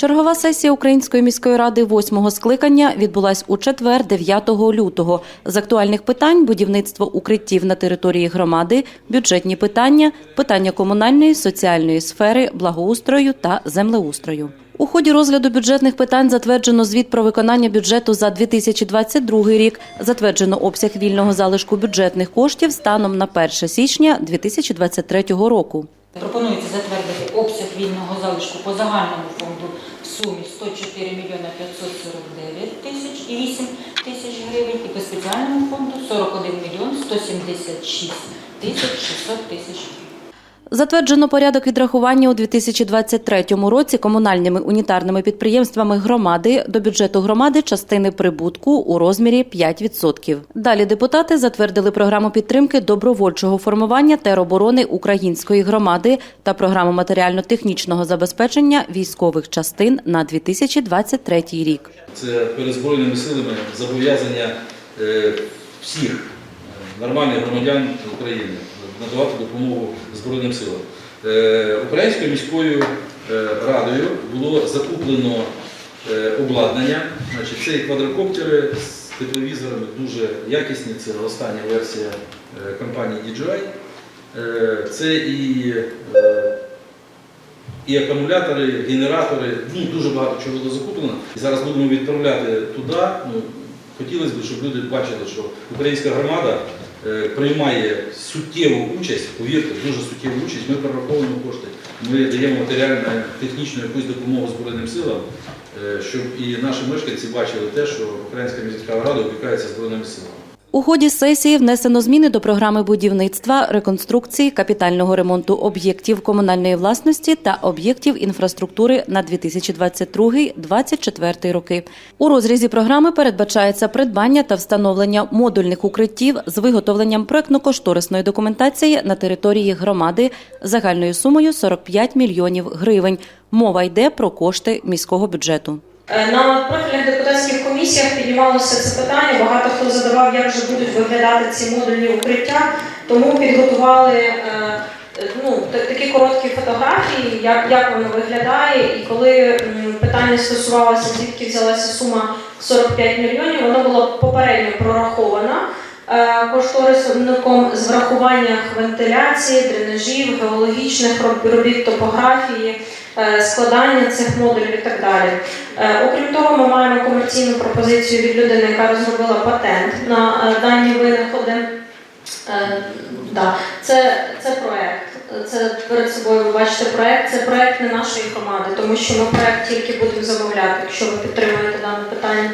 Чергова сесія Української міської ради восьмого скликання відбулась у четвер, 9 лютого. З актуальних питань будівництво укриттів на території громади, бюджетні питання, питання комунальної, соціальної сфери, благоустрою та землеустрою. У ході розгляду бюджетних питань затверджено звіт про виконання бюджету за 2022 рік. Затверджено обсяг вільного залишку бюджетних коштів станом на 1 січня 2023 року. Пропонується затвердити обсяг вільного залишку по загальному фонду сумі 104 мільйона 549 тисяч і 8 тисяч гривень, і по спеціальному фонду 41 мільйон 176 тисяч 600 тисяч гривень. Затверджено порядок відрахування у 2023 році комунальними унітарними підприємствами громади до бюджету громади частини прибутку у розмірі 5%. Далі депутати затвердили програму підтримки добровольчого формування тероборони української громади та програму матеріально-технічного забезпечення військових частин на 2023 рік. Це перед силами зобов'язання е, всіх нормальних громадян України надавати допомогу Збройним силам. Е, Українською міською е, радою було закуплено е, обладнання. Значить, це і квадрокоптери з тепловізорами дуже якісні. Це остання версія компанії DJI. Це і і акумулятори, генератори, ну дуже багато чого було закуплено. І зараз будемо відправляти туди. Ну, хотілося б, щоб люди бачили, що українська громада приймає суттєву участь, повірте, дуже суттєву участь. Ми перераховуємо кошти, ми даємо матеріальну, технічну якусь допомогу Збройним силам, е, щоб і наші мешканці бачили те, що Українська міська рада опікається Збройними силами. У ході сесії внесено зміни до програми будівництва, реконструкції, капітального ремонту об'єктів комунальної власності та об'єктів інфраструктури на 2022-2024 роки. У розрізі програми передбачається придбання та встановлення модульних укриттів з виготовленням проектно-кошторисної документації на території громади загальною сумою 45 мільйонів гривень. Мова йде про кошти міського бюджету. Е, На профільних депутатських комісіях піднімалося це питання. Багато хто задавав, як же будуть виглядати ці модульні укриття. Тому підготували е, ну, такі короткі фотографії, як, як воно виглядає. І коли питання стосувалося, звідки взялася сума 45 мільйонів, вона була попередньо прорахована е, кошторисником з врахуванням вентиляції, дренажів, геологічних робіт топографії, складання цих модулів і так далі. Е, Окрім того, ми маємо комерційну пропозицію від людини, яка розробила патент на е, дані винаходи. Е, Да, це, це проект. Це перед собою ви бачите проект. Це проект не нашої громади, тому що ми проект тільки будемо замовляти, якщо ви підтримуєте дане питання.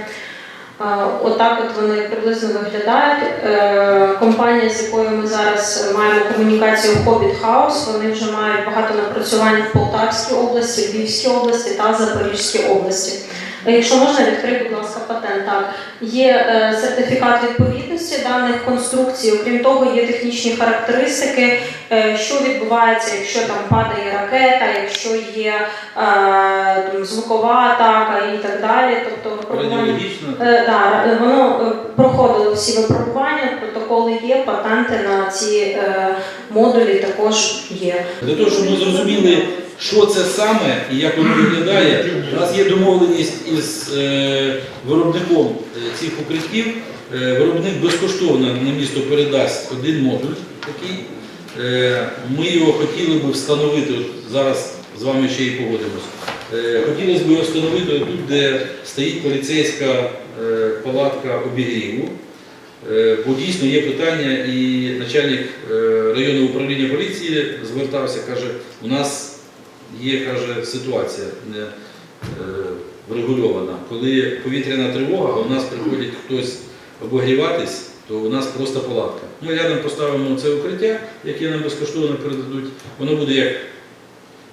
Отак от вони приблизно виглядають. Е, Компанія, з якою ми зараз маємо комунікацію Hobbit House, вони вже мають багато напрацювань в Полтавській області, Львівській області та Запорізькій області. Е, Якщо можна, відкрити, будь ласка, патент. Так. Є е, сертифікат відповідності даних конструкцій. Окрім того, є технічні характеристики, е, що відбувається, якщо там падає ракета, якщо є е, там, звукова атака і так далі. Тобто випробування Е, да, воно проходило всі випробування, протоколи є, патенти на ці е, модулі також є. Для того, щоб ми зрозуміли, що це саме і як воно виглядає, у нас є домовленість із е, виробником е, цих укриттів. Е, виробник безкоштовно на місто передасть один модуль такий. Е, ми його хотіли би встановити, от зараз з вами ще і погодимося. Е, хотілося б його встановити тут, де стоїть поліцейська е, палатка обігріву. Бо дійсно є питання, і начальник районного управління поліції звертався, каже, у нас є каже, ситуація е, врегульована. Коли повітряна тривога, а у нас приходить хтось обогріватись, то у нас просто палатка. Ми рядом поставимо це укриття, яке нам безкоштовно передадуть. Воно буде як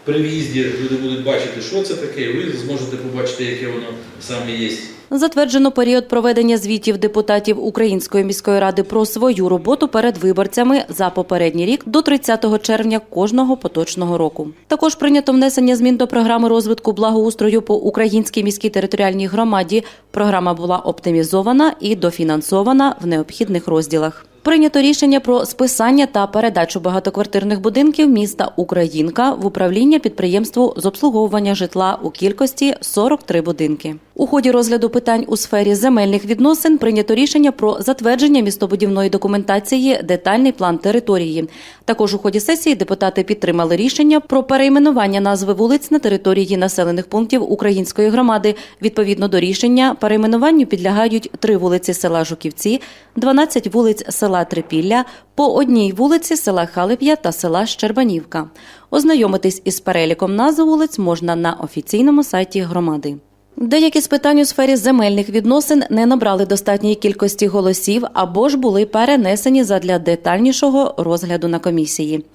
при в'їзді, люди будуть бачити, що це таке, ви зможете побачити, яке воно саме є. Затверджено період проведення звітів депутатів Української міської ради про свою роботу перед виборцями за попередній рік до 30 червня кожного поточного року. Також прийнято внесення змін до програми розвитку благоустрою по українській міській територіальній громаді. Програма була оптимізована і дофінансована в необхідних розділах. Прийнято рішення про списання та передачу багатоквартирних будинків міста Українка в управління підприємству з обслуговування житла у кількості 43 будинки. У ході розгляду питань у сфері земельних відносин прийнято рішення про затвердження містобудівної документації детальний план території. Також у ході сесії депутати підтримали рішення про перейменування назви вулиць на території населених пунктів української громади. Відповідно до рішення перейменуванню підлягають три вулиці села Жуківці, 12 вулиць села Трипілля, по одній вулиці села Халип'я та села Щербанівка. Ознайомитись із переліком назв вулиць можна на офіційному сайті громади. Деякі з питань у сфері земельних відносин не набрали достатньої кількості голосів або ж були перенесені задля детальнішого розгляду на комісії.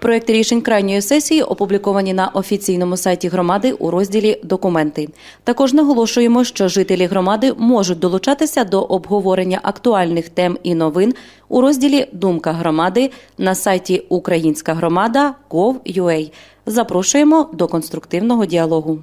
Проекти рішень крайньої сесії опубліковані на офіційному сайті громади у розділі Документи. Також наголошуємо, що жителі громади можуть долучатися до обговорення актуальних тем і новин у розділі Думка громади на сайті Українська громада.gov.ua. Запрошуємо до конструктивного діалогу.